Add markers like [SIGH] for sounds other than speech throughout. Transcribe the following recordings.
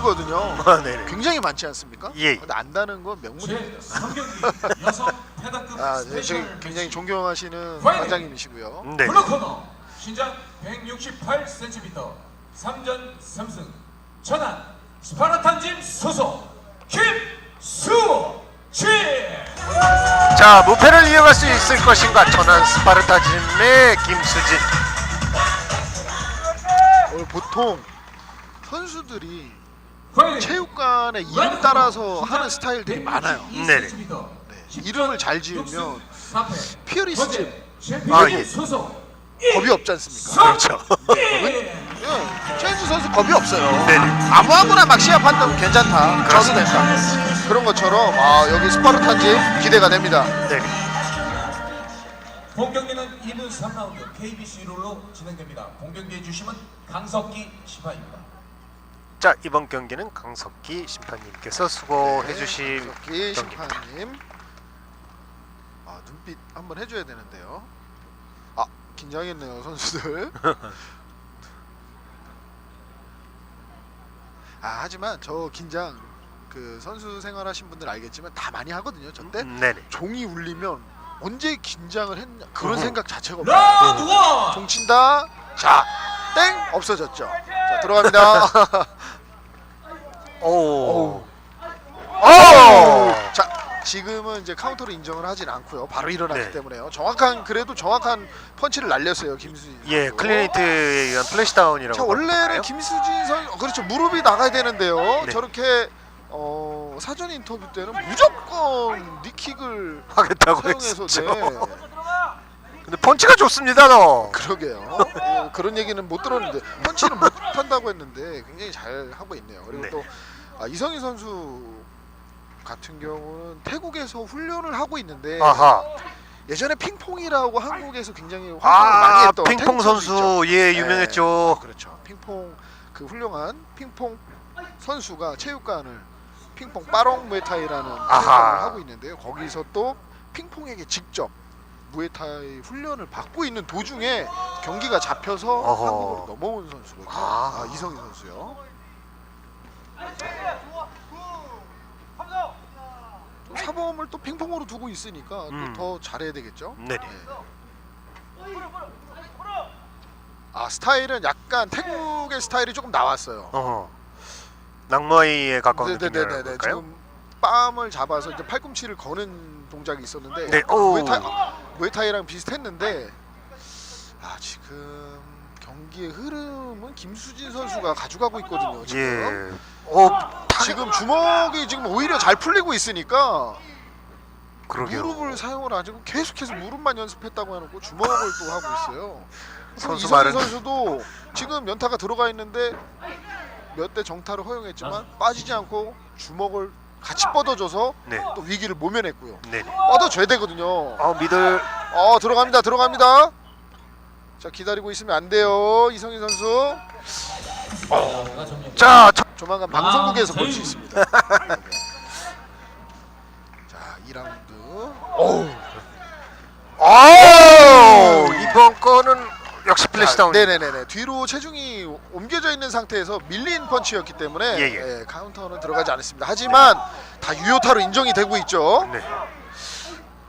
모르거든요. 아, 네네. 굉장히 많지 않습니까? 예. 근데 안다는 건 명문입니다. 제 3경기 여성 패단급 아, 네, 스페셜 굉장히 존경하시는 화이팅! 관장님이시고요. 네. 블루 코너 신장 168cm 3전 3승 천안 스파르탄 짐 소속 김수진 자, 무패를 이어갈 수 있을 것인가? 천안 스파르타즘의 김수진. 오늘 보통 선수들이! 체육관의 이름 따라서 하는 스타일들이 많아요. 네네. 네, 이름을 잘 지으면 피어리스즘 아, 아, 예. 겁이 없지 않습니까? 그렇죠. 예, [LAUGHS] 최현수 선수 겁이 없어요. 네네. 아무 아무나 막 시합한다고 괜찮다. 저도 된다. 그런 것처럼 아 여기 스파르탄지 기대가 됩니다. 네. 본 경기는 2분 3라운드 KBC 룰로 진행됩니다. 본 경기해 주심은 강석기 심판입니다. 자, 이번 경기는 강석기 심판님께서 수고해 주실 기 경기입니다. 심판님. 아 눈빛 한번 해줘야 되는데요. 아 긴장했네요 선수들. [LAUGHS] 아 하지만 저 긴장 그 선수 생활하신 분들 알겠지만 다 많이 하거든요. 저때 음, 네네. 종이 울리면 언제 긴장을 했냐 그런 어허. 생각 자체가 없어요. 라운드 원! 종 친다. 자, 땡 없어졌죠. 자 들어갑니다. [LAUGHS] 오. 오. 자 지금은 이제 카운터로 인정을 하진 않고요. 바로 일어났기 네. 때문에요. 정확한 그래도 정확한 펀치를 날렸어요 김수진. 예, 선수. 클리니트에 의한 플래시다운이라고. 자 원래는 볼까요? 김수진 선 어, 그렇죠 무릎이 나가야 되는데요. 네. 저렇게 어, 사전 인터뷰 때는 무조건 니킥을 하겠다고 사용해서 했었죠. 네. 근데 펀치가 좋습니다, 너. 그러게요. 어, 그런 얘기는 못 들었는데 펀치는 못 한다고 했는데 굉장히 잘 하고 있네요. 그리고 네. 또 아, 이성희 선수 같은 경우는 태국에서 훈련을 하고 있는데 아하. 예전에 핑퐁이라고 한국에서 굉장히 활동을 많이 아, 했던 핑퐁 태국 선수 있죠. 예, 네. 유명했죠. 그렇죠. 핑퐁 그 훌륭한 핑퐁 선수가 체육관을 핑퐁 빠롱 무에타이라는 아하. 체육관을 하고 있는데요. 거기서 또 핑퐁에게 직접 무에타이 훈련을 받고 있는 도중에 경기가 잡혀서 어허. 한국으로 넘어온 선수거든요. 아. 아, 이성희 선수요. 또 사범을 또 핑퐁으로 두고 있으니까 음. 또더 잘해야 되겠죠. 네네. 아 스타일은 약간 태국의 스타일이 조금 나왔어요. 어허. 낭머이에 가까운 네네네네. 느낌이라고 볼까요? 지금 빰을 잡아서 이제 팔꿈치를 거는 동작이 있었는데 네, 오. 무에타이, 무에타이랑 비슷했는데 아 지금 경기의 흐름은 김수진 선수가 가져가고 있거든요. 지금 예. 어, 지금 주먹이 지금 오히려 잘 풀리고 있으니까 그러게요. 무릎을 사용을 안 하고 계속해서 무릎만 연습했다고 해놓고 주먹을 또 하고 있어요. 선수 말은 선수도 지금 연타가 들어가 있는데 몇 대 정타를 허용했지만 빠지지 않고 주먹을 같이 뻗어줘서 네. 또 위기를 모면했고요. 네. 뻗어줘야 되거든요. 어, 미들 어 들어갑니다, 들어갑니다. 자 기다리고 있으면 안 돼요, 이성희 선수. 자, 첫- 조만간 아, 방송국에서 볼수 저희- 있습니다. [LAUGHS] 네. 자 2라운드. 어우. 오! 이번 거는 역시 플래시 다운. 네네네네. 뒤로 체중이 옮겨져 있는 상태에서 밀린 펀치였기 때문에 예, 예. 예, 카운터는 들어가지 않았습니다. 하지만 다 유효타로 인정이 되고 있죠. 네.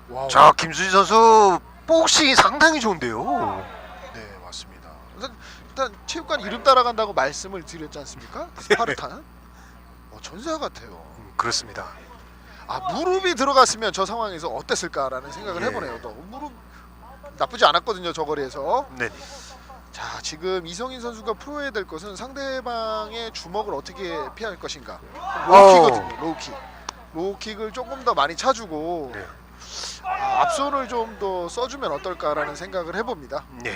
와우. 자, 김수진 선수 복싱이 상당히 좋은데요. 네 맞습니다. 일단, 일단 체육관 이름 따라간다고 말씀을 드렸지 않습니까? [LAUGHS] 스파르탄. 어, 전사 같아요. 음, 그렇습니다. 아 무릎이 들어갔으면 저 상황에서 어땠을까라는 생각을 예. 해보네요. 또 무릎 나쁘지 않았거든요 저 거리에서. 네. 자 지금 이성인 선수가 프로해야 될 것은 상대방의 주먹을 어떻게 피할 것인가. 로우킥거든요. 로우킥. 로우킥을 조금 더 많이 차주고 네. 아, 앞손을 좀 더 써주면 어떨까라는 생각을 해봅니다. 네.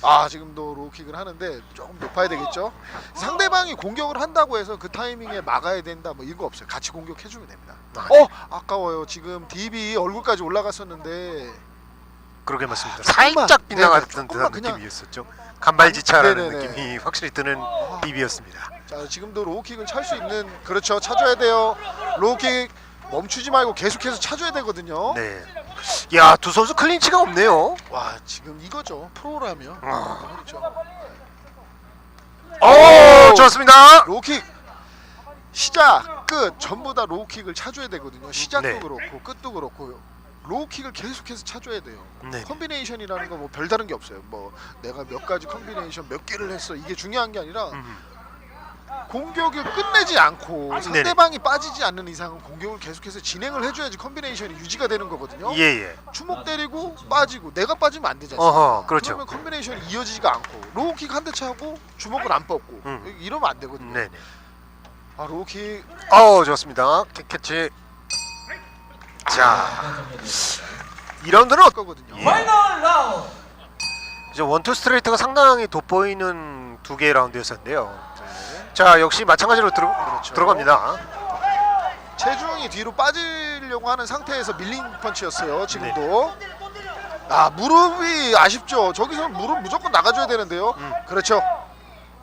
아 지금도 로우킥을 하는데 조금 높아야 되겠죠. 상대방이 공격을 한다고 해서 그 타이밍에 막아야 된다 뭐 이거 없어요. 같이 공격해주면 됩니다. 아, 어 아까워요. 지금 딥이 얼굴까지 올라갔었는데 그러게 맞습니다. 아. 살짝 빗나갔던 조금만 듯한 느낌이었었죠. 간발지차라는 네네네. 느낌이 확실히 드는 아, 딥이었습니다. 자 지금도 로우킥을 찰수 있는 그렇죠. 차줘야 돼요. 로우킥 멈추지 말고 계속해서 차줘야 되거든요. 네. 야, 두 선수 클린치가 없네요. 와 지금 이거죠. 프로라면 아. 그렇죠. 오, 좋았습니다. 로우킥 시작 끝 전부 다 로우킥을 차줘야 되거든요. 시작도 네. 그렇고 끝도 그렇고 로우킥을 계속해서 차줘야 돼요. 네. 컨비네이션이라는 거뭐 별다른 게 없어요. 뭐 내가 몇 가지 컨비네이션 몇 개를 했어 이게 중요한 게 아니라 음. 공격을 끝내지 않고 네네. 상대방이 빠지지 않는 이상은 공격을 계속해서 진행을 해줘야지 컨비네이션이 유지가 되는 거거든요. 예예. 주먹 때리고 빠지고 내가 빠지면 안 않습니까? 어허 그렇죠. 그러면 컨비네이션이 이어지지가 않고 로우킥 한 대 차고 주먹을 안 뻗고 음. 이러면 안 되거든요. 네네. 아 로우킥 어 좋습니다. 캐치. 자 2라운드는 할 거거든요. 예. 파이널 라운드. 이제 원투 스트레이트가 상당히 돋보이는 두 개의 라운드였었는데요. 네. 자 역시 마찬가지로 들어 그렇죠. 들어갑니다. 체중이 뒤로 빠지려고 하는 상태에서 밀린 펀치였어요. 지금도. 아 무릎이 아쉽죠. 저기서 무릎 무조건 나가줘야 되는데요. 음. 그렇죠.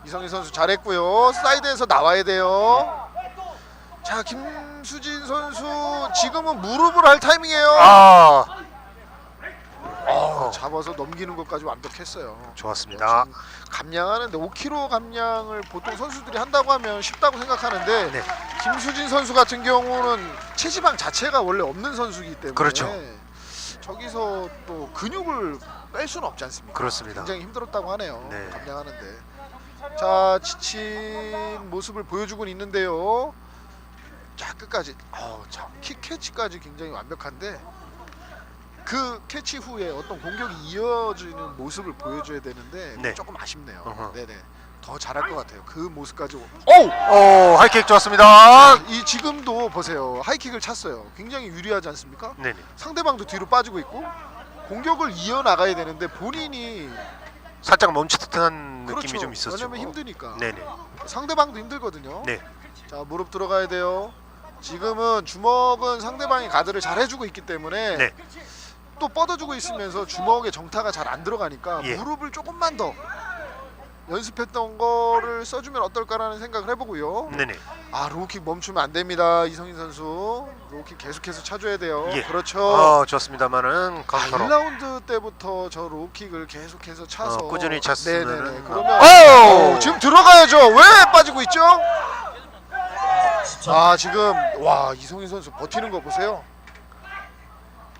이성희 선수 잘했고요. 사이드에서 나와야 돼요. 자 김수진 선수 지금은 무릎을 할 타이밍이에요. 아 어, 잡아서 넘기는 것까지 완벽했어요. 좋았습니다. 지금 감량하는데 5kg 감량을 보통 선수들이 한다고 하면 쉽다고 생각하는데 네. 김수진 선수 같은 경우는 체지방 자체가 원래 없는 선수이기 때문에 그렇죠. 저기서 또 근육을 뺄 수는 없지 않습니까? 그렇습니다. 굉장히 힘들었다고 하네요. 네. 감량하는데 자 지친 모습을 보여주고 있는데요. 자 끝까지 어, 참킥 캐치까지 굉장히 완벽한데 그 캐치 후에 어떤 공격이 이어지는 모습을 보여줘야 되는데 네. 조금 아쉽네요. 어허. 네네 더 잘할 것 같아요. 그 모습까지. 오! 오 하이킥 좋았습니다. 이 지금도 보세요. 하이킥을 찼어요. 굉장히 유리하지 않습니까? 네네. 상대방도 뒤로 빠지고 있고 공격을 이어 나가야 되는데 본인이 살짝 멈칫한 느낌이 그렇죠. 좀 있었죠. 왜냐면 힘드니까. 네네. 상대방도 힘들거든요. 네. 자 무릎 들어가야 돼요. 지금은 주먹은 상대방이 가드를 잘 해주고 있기 때문에 네. 또 뻗어주고 있으면서 주먹에 정타가 잘 안 들어가니까 예. 무릎을 조금만 더 연습했던 거를 써주면 어떨까라는 생각을 해보고요. 네네. 아 로우킥 멈추면 안 됩니다 이성인 선수 로우킥 계속해서 차줘야 돼요. 예. 그렇죠. 어 좋습니다만은 아, 카운터로. 1라운드 때부터 저 로우킥을 계속해서 차서 어, 꾸준히 찼으면은- 네네네. 그러면 오! 어, 지금 들어가야죠. 왜 빠지고 있죠? 아 지금 와 이성인 선수 버티는 거 보세요.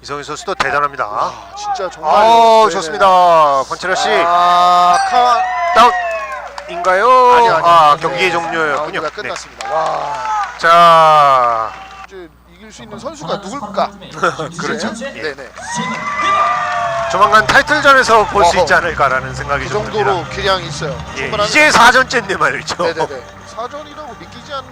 이성희 선수도 대단합니다. 아 진짜 정말. 아 네네. 좋습니다. 권철현 씨 아 카. 다운인가요? 아니 아니. 아 경기 종료였군요. 라운드가 네. 끝났습니다. 와 자 이제 이길 수 있는 선수가 누굴까? [LAUGHS] 그렇죠. 네네. 조만간 타이틀전에서 볼 수 어허. 있지 않을까라는 생각이 그 좀 듭니다. 정도로 기량이 있어요. 예. 이제 4전째인데 말이죠. 네네네. 사전이라고 믿기지 않는